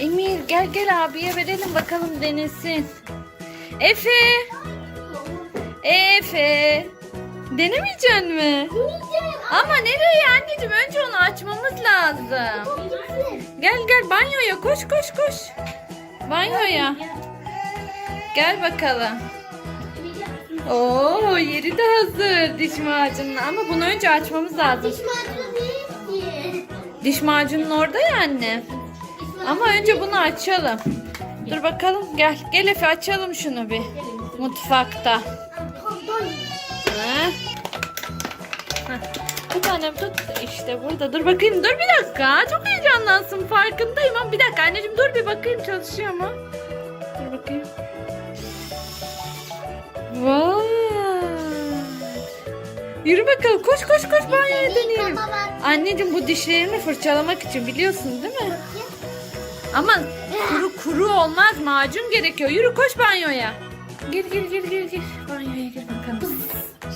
Emir gel gel abiye verelim bakalım denesin. Efe. Efe. Denemeyecek mi? Ama nereye anneciğim? Önce onu açmamız lazım. Gel gel banyoya koş koş koş. Banyoya. Gel bakalım. Oo yeri de hazır diş macunun ama bunu önce açmamız lazım. Diş macunun orada ya anne. Ama önce bunu açalım. Dur bakalım gel. Gel Efe açalım şunu bir. Mutfakta. Ha? Hah. Bir tut işte burada. Dur bakayım dur bir dakika. Çok heyecanlansın farkındayım ama bir dakika anneciğim dur bir bakayım çalışıyor mu? Dur bakayım. Vay. Yürü bakalım koş koş koş banyoya deneyelim. Anneciğim bu dişlerimi fırçalamak için biliyorsun değil mi? Ama kuru kuru olmaz macun gerekiyor. Yürü koş banyoya. Gir gir gir gir gir. Banyoya gir bakalım.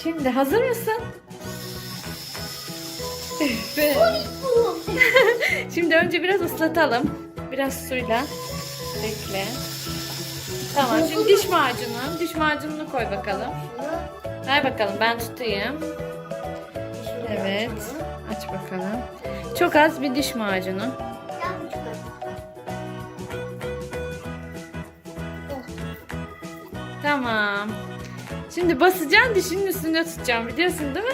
Şimdi hazır mısın? Şimdi önce biraz ıslatalım. Biraz suyla. Bekle. Tamam şimdi diş macunu. Diş macununu koy bakalım. Ver bakalım ben tutayım. Evet. Aç bakalım. Çok az bir diş macunu. Tamam. Şimdi basacaksın dişinin üstünde tutacağım biliyorsun değil mi?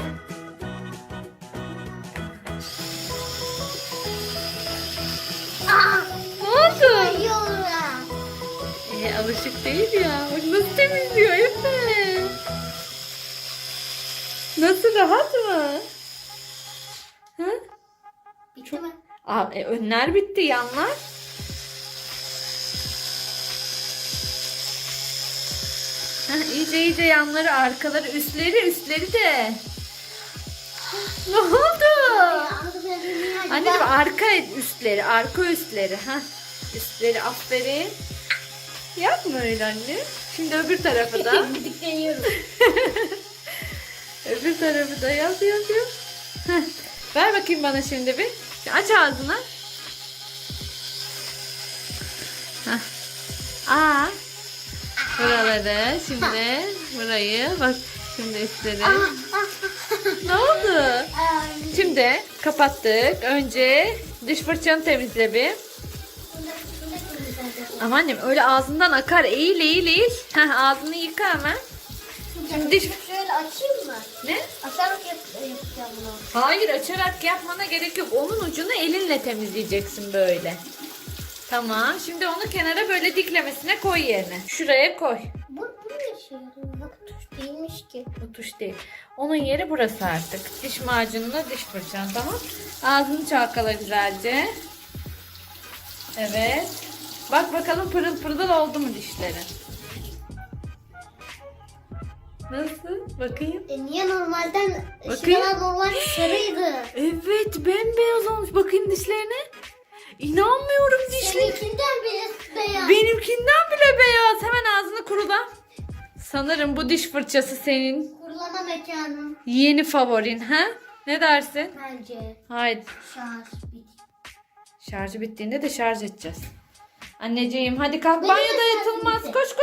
Ne oldu? Ee, alışık değil ya. Bak nasıl temizliyor Aa, e, önler bitti yanlar. Heh, iyice iyice yanları arkaları üstleri üstleri de. Ne oldu? Anneciğim arka üstleri arka üstleri. ha Üstleri aferin. Yapma öyle anne. Şimdi öbür tarafı da. öbür tarafı da yap yap yap. Ver bakayım bana şimdi bir. Aç ağzını. Aa. Buraları şimdi burayı bak şimdi üstleri. ne oldu? Şimdi kapattık. Önce diş fırçanı temizle bir. Ama annem öyle ağzından akar. Eğil eğil eğil. Ağzını yıka hemen. Şimdi diş... Şöyle açayım mı? Ne? Açarak yap yapacağım bunu. Hayır açarak yapmana gerek yok. Onun ucunu elinle temizleyeceksin böyle. Tamam. Şimdi onu kenara böyle diklemesine koy yerine. Şuraya koy. Bu, bu ne yarıyor? Bak tuş değilmiş ki. Bu tuş değil. Onun yeri burası artık. Diş macununa diş fırçan tamam. Ağzını çalkala güzelce. Evet. Bak bakalım pırıl pırıl oldu mu dişleri? Nasıl? Bakayım. E niye normalden Bakayım. şuralar normal sarıydı. Evet bembeyaz olmuş. Bakayım dişlerine. İnanmıyorum dişleri. Seninkinden bile beyaz. Benimkinden bile beyaz. Hemen ağzını kurula. Sanırım bu diş fırçası senin Kurulama mekanım yeni favorin ha? Ne dersin? bence. Haydi. Şarj bit. Şarjı bittiğinde de şarj edeceğiz. Anneciğim hadi kalk banyoda yatılmaz. bitti. Koş